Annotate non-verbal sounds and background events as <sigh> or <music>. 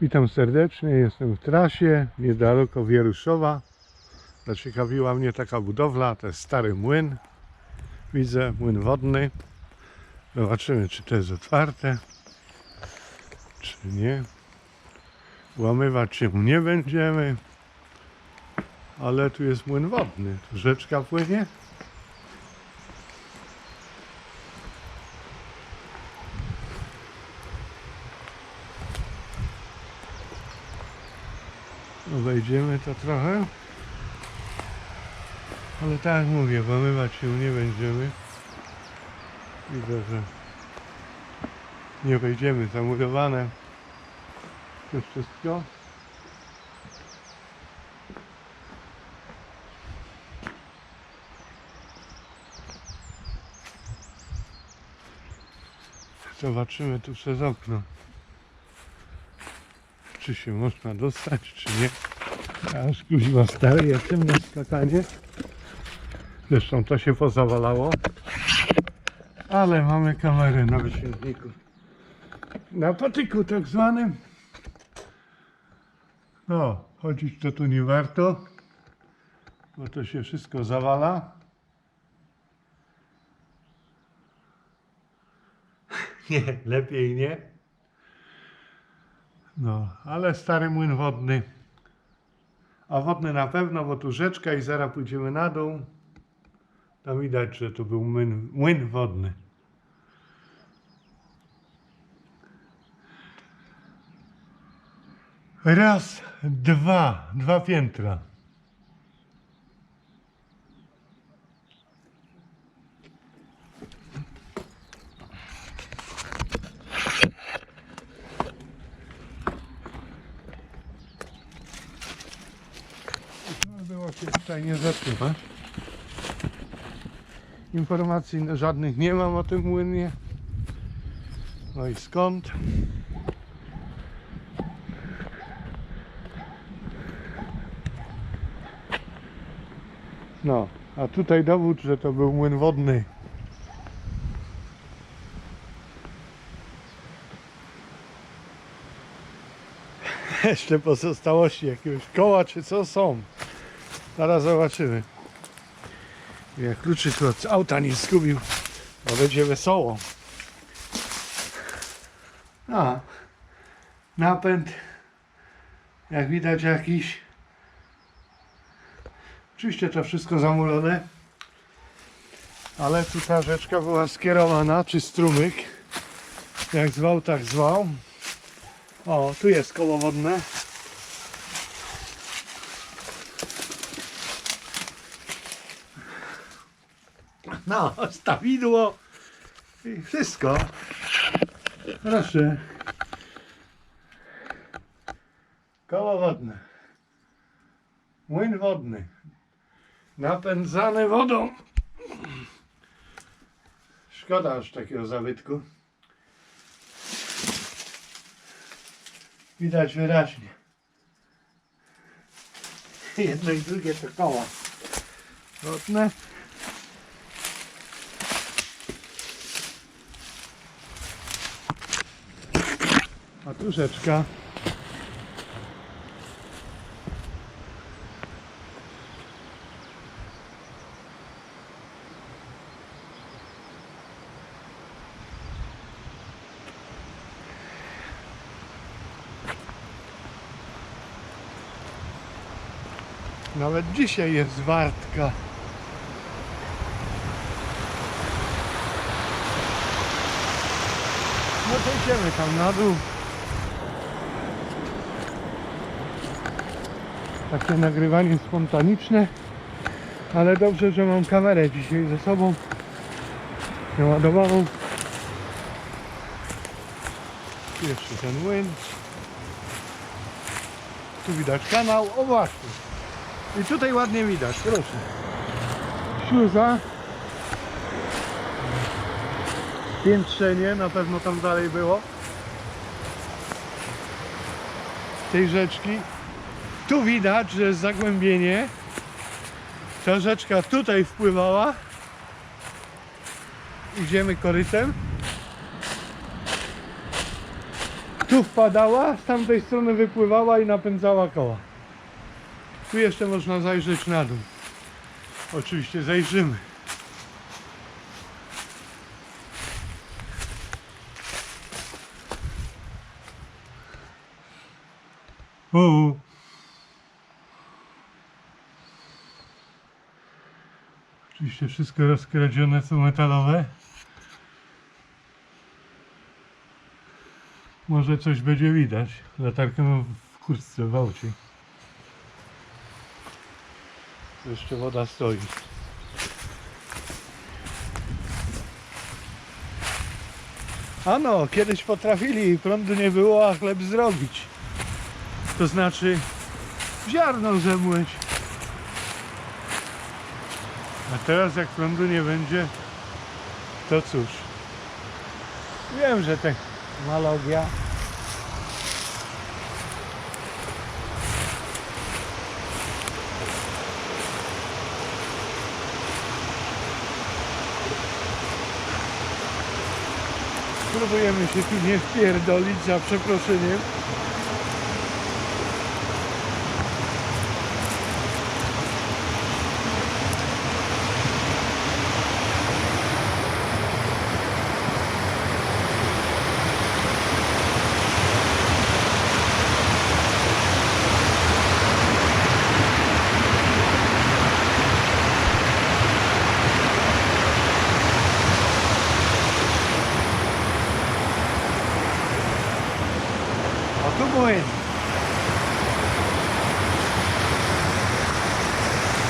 Witam serdecznie, jestem w trasie niedaleko Wieruszowa. Zaciekawiła mnie taka budowla, to jest stary młyn. Widzę młyn wodny. Zobaczymy, czy to jest otwarte, czy nie. Łamywać się nie będziemy, ale tu jest młyn wodny. Tu rzeczka płynie. Wejdziemy to trochę. Ale tak jak mówię, włamywać się nie będziemy. Widzę, że nie wejdziemy zamurowane. To wszystko. Zobaczymy tu przez okno czy się można dostać, czy nie. Aż kuźwa stary jestem na skakanie. Zresztą to się pozawalało. Ale mamy kamerę na wyświetniku. Na patyku tak zwanym. No, chodzić to tu nie warto, bo to się wszystko zawala. <laughs> Nie, lepiej nie. No, ale stary młyn wodny. A wodny na pewno, bo tu rzeczka i zaraz pójdziemy na dół. Tam widać, że to był młyn, młyn wodny. Raz, dwa, dwa piętra. No, było się tutaj nie zatrzymać. Informacji żadnych nie mam o tym młynie. No i skąd? No, a tutaj dowód, że to był młyn wodny. <laughs> Jeszcze pozostałości jakiegoś koła czy co są. Zaraz zobaczymy. Jak kluczy tu od auta nie zgubił, to będzie wesoło. A, napęd, jak widać jakiś. Oczywiście to wszystko zamulone, ale tu ta rzeczka była skierowana, czy strumyk, jak zwał, tak zwał. O, tu jest koło wodne. No, stawidło i wszystko. Proszę. Koło wodne. Młyn wodny. Napędzany wodą. Szkoda aż takiego zabytku. Widać wyraźnie. Jedno i drugie to koła wodne. A tu rzeczka. Nawet dzisiaj jest wartka. No to idziemy tam na dół. Takie nagrywanie spontaniczne. Ale dobrze, że mam kamerę dzisiaj ze sobą. Naładowaną. Jeszcze ten młyn. Tu widać kanał. O właśnie. I tutaj ładnie widać, proszę. Śluza. Piętrzenie, na pewno tam dalej było. Tej rzeczki. Tu widać, że jest zagłębienie. Ta rzeczka tutaj wpływała. Idziemy korytem. Tu wpadała, z tamtej strony wypływała i napędzała koła. Tu jeszcze można zajrzeć na dół. Oczywiście zajrzymy. O. Oczywiście wszystko rozkradzione są metalowe. Może coś będzie widać. Latarkę mam w kurtce w aucie. Jeszcze woda stoi. Ano, kiedyś potrafili, prądu nie było, a chleb zrobić. To znaczy ziarno zemłeć. A teraz jak prądu nie będzie, to cóż. Wiem, że technologia. Próbujemy się tu nie wpierdolić za przeproszeniem.